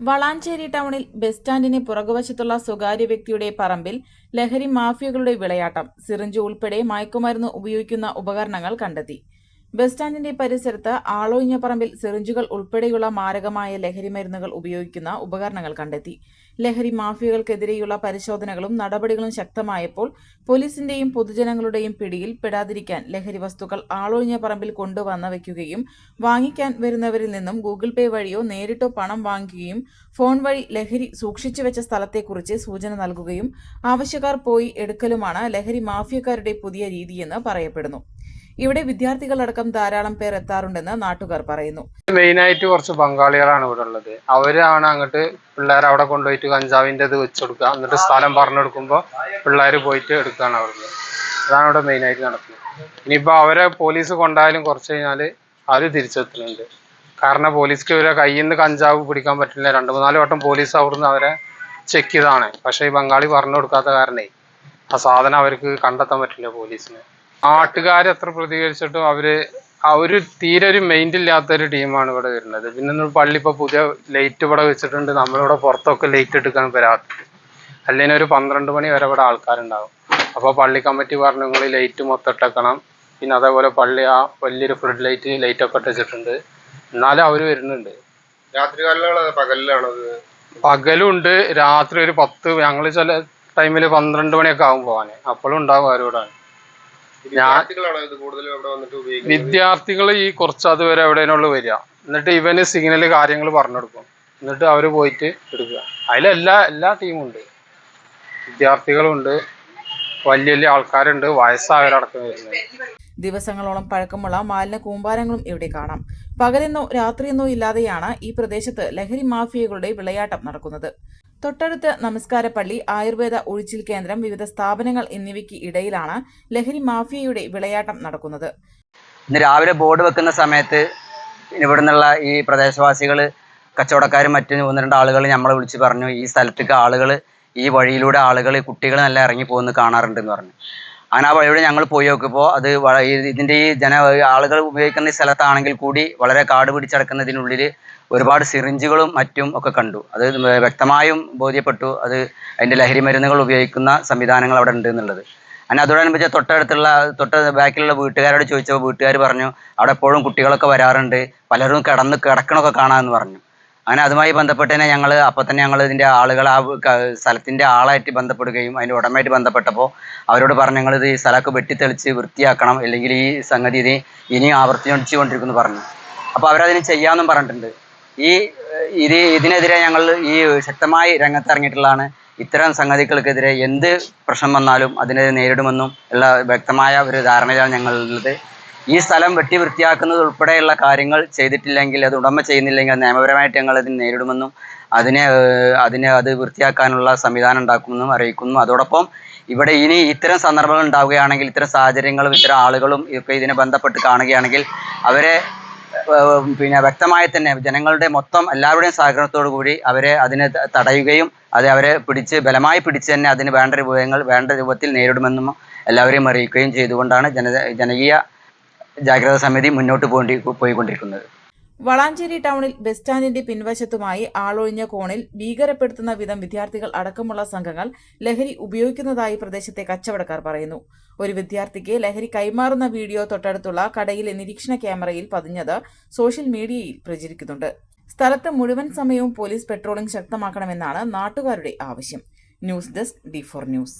വളാഞ്ചേരി ടൗണിൽ ബസ് സ്റ്റാൻഡിന് പുറകുവശത്തുള്ള സ്വകാര്യ വ്യക്തിയുടെ പറമ്പിൽ ലഹരി മാഫിയകളുടെ വിളയാട്ടം. സിറിഞ്ച് ഉൾപ്പെടെ മയക്കുമരുന്ന് ഉപയോഗിക്കുന്ന ഉപകരണങ്ങൾ കണ്ടെത്തി. ബസ് സ്റ്റാൻഡിന്റെ പരിസരത്ത് ആളൊഴിഞ്ഞ പറമ്പിൽ സിറിഞ്ചുകൾ ഉൾപ്പെടെയുള്ള മാരകമായ ലഹരി മരുന്നുകൾ ഉപയോഗിക്കുന്ന ഉപകരണങ്ങൾ കണ്ടെത്തി. ലഹരി മാഫിയകൾക്കെതിരെയുള്ള പരിശോധനകളും നടപടികളും ശക്തമായപ്പോൾ പോലീസിന്റെയും പൊതുജനങ്ങളുടെയും പിടിയിൽ പെടാതിരിക്കാൻ ലഹരി വസ്തുക്കൾ ആളൊഴിഞ്ഞ പറമ്പിൽ കൊണ്ടുവന്ന് വയ്ക്കുകയും വാങ്ങിക്കാൻ വരുന്നവരിൽ നിന്നും ഗൂഗിൾ പേ വഴിയോ നേരിട്ടോ പണം വാങ്ങുകയും ഫോൺ വഴി ലഹരി സൂക്ഷിച്ചു വെച്ച സ്ഥലത്തെക്കുറിച്ച് സൂചന നൽകുകയും ആവശ്യക്കാർ പോയി എടുക്കലുമാണ് ലഹരി മാഫിയക്കാരുടെ പുതിയ രീതിയെന്ന് പറയപ്പെടുന്നു. ഇവിടെ വിദ്യാർത്ഥികളടക്കം ധാരാളം പേർ എത്താറുണ്ടെന്ന് നാട്ടുകാർ പറയുന്നു. മെയിനായിട്ട് കുറച്ച് ബംഗാളികളാണ് ഇവിടെ ഉള്ളത്. അവരാണ് അങ്ങോട്ട് പിള്ളേരെ അവിടെ കൊണ്ടുപോയിട്ട് കഞ്ചാവിന്റെ ഇത് വെച്ചെടുക്കുക. എന്നിട്ട് സ്ഥലം പറഞ്ഞു കൊടുക്കുമ്പോൾ പിള്ളേർ പോയിട്ട് എടുക്കുകയാണ് അവിടുന്ന് അതാണ് ഇവിടെ മെയിനായിട്ട് നടക്കുന്നത്. ഇനിയിപ്പോൾ അവരെ പോലീസ് കൊണ്ടായാലും കുറച്ച് കഴിഞ്ഞാൽ അവർ തിരിച്ചെത്തുന്നുണ്ട്. കാരണം പോലീസ്ക്ക് ഇവരെ കയ്യിൽ നിന്ന് കഞ്ചാവ് പിടിക്കാൻ പറ്റില്ല. രണ്ട് മൂന്നാൽ വട്ടം പോലീസ് അവിടുന്ന് അവരെ ചെക്ക് ചെയ്താണ് പക്ഷേ ഈ ബംഗാളി പറഞ്ഞു കൊടുക്കാത്ത കാരണേ ആ സാധനം അവർക്ക് കണ്ടെത്താൻ പറ്റില്ല പോലീസിന് നാട്ടുകാർ എത്ര പ്രതികരിച്ചിട്ടും അവർ അവർ തീരെ ഒരു മൈൻഡ് ഇല്ലാത്ത ഒരു ടീമാണ് ഇവിടെ വരുന്നത്. പിന്നെ പള്ളി ഇപ്പൊ പുതിയ ലൈറ്റ് ഇവിടെ വെച്ചിട്ടുണ്ട്. നമ്മളിവിടെ പുറത്തൊക്കെ ലൈറ്റ് എടുക്കാൻ വരാത്തത് അല്ലെങ്കിൽ ഒരു പന്ത്രണ്ട് മണി വരെ ഇവിടെ ആൾക്കാരുണ്ടാവും. അപ്പോൾ പള്ളി കമ്മിറ്റി പറഞ്ഞു നിങ്ങൾ ലൈറ്റ് മൊത്തം ഇട്ടേക്കണം. പിന്നെ അതേപോലെ പള്ളി ആ വലിയൊരു ഫ്ലഡ് ലൈറ്റ് ലൈറ്റ് ഒക്കെ ഇട്ടിട്ടുണ്ട് എന്നാലും അവർ വരുന്നുണ്ട്. രാത്രി പകലിലാണത് പകലുണ്ട്. രാത്രി ഒരു പത്ത് ഞങ്ങൾ ചില ടൈമിൽ പന്ത്രണ്ട് മണിയൊക്കെ ആകും പോകാൻ അപ്പോഴും ഉണ്ടാവും അവരോടാണ് വിദ്യാർത്ഥികൾ ഈ കുറച്ച് അതുവരെ എവിടെയുള്ള വരിക. എന്നിട്ട് ഇവന് സിഗ്നൽ കാര്യങ്ങൾ പറഞ്ഞെടുക്കും എന്നിട്ട് അവർ പോയിട്ട് എടുക്കുക. അതിലെല്ലാ എല്ലാ ടീമും ഉണ്ട് വിദ്യാർത്ഥികളുണ്ട്. വലിയ വലിയ ആൾക്കാരുണ്ട്. വയസ്സായവരടക്കം വരുന്നത്. ദിവസങ്ങളോളം പഴക്കമുള്ള മാലിന്യ കൂമ്പാരങ്ങളും ഇവിടെ കാണാം. പകലെന്നോ രാത്രിയെന്നോ ഇല്ലാതെയാണ് ഈ പ്രദേശത്ത് ലഹരി മാഫിയകളുടെ വിളയാട്ടം നടക്കുന്നത്. തൊട്ടടുത്ത് നമസ്കാരപ്പള്ളി ആയുർവേദ ഒഴിച്ചിൽ കേന്ദ്രം വിവിധ സ്ഥാപനങ്ങൾ എന്നിവയ്ക്ക് ഇടയിലാണ് ലഹരി മാഫിയയുടെ വിളയാട്ടം നടക്കുന്നത്. ഇന്ന് രാവിലെ ബോർഡ് വെക്കുന്ന സമയത്ത് ഇവിടെ നിന്നുള്ള ഈ പ്രദേശവാസികൾ കച്ചവടക്കാരും മറ്റു ഒന്ന് രണ്ട് ആളുകൾ നമ്മളെ വിളിച്ച് പറഞ്ഞു ഈ സ്ഥലത്തേക്ക് ആളുകൾ ഈ വഴിയിലൂടെ ആളുകൾ കുട്ടികൾ നല്ല ഇറങ്ങി പോകുന്നത് കാണാറുണ്ടെന്ന് പറഞ്ഞു. അങ്ങനെ ആ ഞങ്ങൾ പോയി നോക്കിയപ്പോൾ അത് ഇതിന്റെ ഈ ജന ആളുകൾ ഉപയോഗിക്കുന്ന ഈ സ്ഥലത്താണെങ്കിൽ കൂടി വളരെ കാട് പിടിച്ചടക്കുന്നതിനുള്ളിൽ ഒരുപാട് സിറിഞ്ചുകളും മറ്റും ഒക്കെ കണ്ടു. അത് വ്യക്തമായും ബോധ്യപ്പെട്ടു. അത് അതിന്റെ ലഹരി മരുന്നുകൾ ഉപയോഗിക്കുന്ന സംവിധാനങ്ങൾ അവിടെ ഉണ്ട് എന്നുള്ളത്. അങ്ങനെ അതോടനുബന്ധിച്ച് തൊട്ടടുത്തുള്ള തൊട്ട് ബാക്കിലുള്ള വീട്ടുകാരോട് ചോദിച്ചപ്പോൾ വീട്ടുകാർ പറഞ്ഞു അവിടെ എപ്പോഴും കുട്ടികളൊക്കെ വരാറുണ്ട്. പലരും കിടന്ന് കിടക്കണമൊക്കെ കാണാമെന്ന് പറഞ്ഞു. അങ്ങനെ അതുമായി ബന്ധപ്പെട്ട് തന്നെ ഞങ്ങൾ അപ്പോൾ തന്നെ ഞങ്ങൾ ഇതിന്റെ ആളുകൾ ആ സ്ഥലത്തിന്റെ ആളായിട്ട് ബന്ധപ്പെടുകയും അതിന്റെ ഉടമയായിട്ട് ബന്ധപ്പെട്ടപ്പോൾ അവരോട് പറഞ്ഞു ഞങ്ങളിത് ഈ സ്ഥലമൊക്കെ വെട്ടിത്തെളിച്ച് വൃത്തിയാക്കണം അല്ലെങ്കിൽ ഈ സംഗതി ഇത് ഇനി ആവർത്തിച്ചു കൊണ്ടിരിക്കുന്നു പറഞ്ഞു. അപ്പോൾ അവരതിന് ചെയ്യാമെന്നും പറഞ്ഞിട്ടുണ്ട്. ഈ ഇത് ഇതിനെതിരെ ഞങ്ങൾ ഈ ശക്തമായി രംഗത്തിറങ്ങിയിട്ടുള്ളതാണ്. ഇത്തരം സംഗതികൾക്കെതിരെ എന്ത് പ്രശ്നം വന്നാലും അതിനെ നേരിടുമെന്നും ഉള്ള വ്യക്തമായ ഒരു ധാരണയാണ് ഞങ്ങളുള്ളത്. ഈ സ്ഥലം വെട്ടി വൃത്തിയാക്കുന്നത് ഉൾപ്പെടെയുള്ള കാര്യങ്ങൾ ചെയ്തിട്ടില്ലെങ്കിൽ അത് ഉടമ ചെയ്യുന്നില്ലെങ്കിൽ നിയമപരമായിട്ട് ഞങ്ങൾ അതിനെ നേരിടുമെന്നും അതിനെ അതിനെ അത് വൃത്തിയാക്കാനുള്ള സംവിധാനം ഉണ്ടാക്കുമെന്നും അറിയിക്കുന്നു. അതോടൊപ്പം ഇവിടെ ഇനി ഇത്തരം സന്ദർഭങ്ങൾ ഉണ്ടാവുകയാണെങ്കിൽ ഇത്തരം സാഹചര്യങ്ങളും ഇത്തരം ആളുകളും ഒക്കെ ഇതിനെ ബന്ധപ്പെട്ട് കാണുകയാണെങ്കിൽ അവരെ പിന്നെ വ്യക്തമായി തന്നെ ജനങ്ങളുടെ മൊത്തം എല്ലാവരുടെയും സഹകരണത്തോടു കൂടി അവരെ അതിനെ തടയുകയും അത് അവരെ പിടിച്ച് ബലമായി പിടിച്ച് തന്നെ അതിന് വേണ്ട രൂപങ്ങൾ വേണ്ട രൂപത്തിൽ നേരിടുമെന്നും എല്ലാവരെയും അറിയിക്കുകയും ചെയ്തുകൊണ്ടാണ് ജന ജനകീയ ജാഗ്രതാ സമിതി മുന്നോട്ട് പോയി പോയിക്കൊണ്ടിരിക്കുന്നത്. വളാഞ്ചേരി ടൗണിൽ ബസ് സ്റ്റാൻഡിന്റെ പിൻവശത്തുമായി ആളൊഴിഞ്ഞ കോണിൽ ഭീകരപ്പെടുത്തുന്ന വിധം വിദ്യാർത്ഥികൾ അടക്കമുള്ള സംഘങ്ങൾ ലഹരി ഉപയോഗിക്കുന്നതായി പ്രദേശത്തെ കച്ചവടക്കാർ പറയുന്നു. ഒരു വിദ്യാർത്ഥിക്ക് ലഹരി കൈമാറുന്ന വീഡിയോ തൊട്ടടുത്തുള്ള കടയിലെ നിരീക്ഷണ ക്യാമറയിൽ പതിഞ്ഞത് സോഷ്യൽ മീഡിയയിൽ പ്രചരിക്കുന്നുണ്ട്. സ്ഥലത്ത് മുഴുവൻ സമയവും പോലീസ് പെട്രോളിംഗ് ശക്തമാക്കണമെന്നാണ് നാട്ടുകാരുടെ ആവശ്യം. News desk D four news.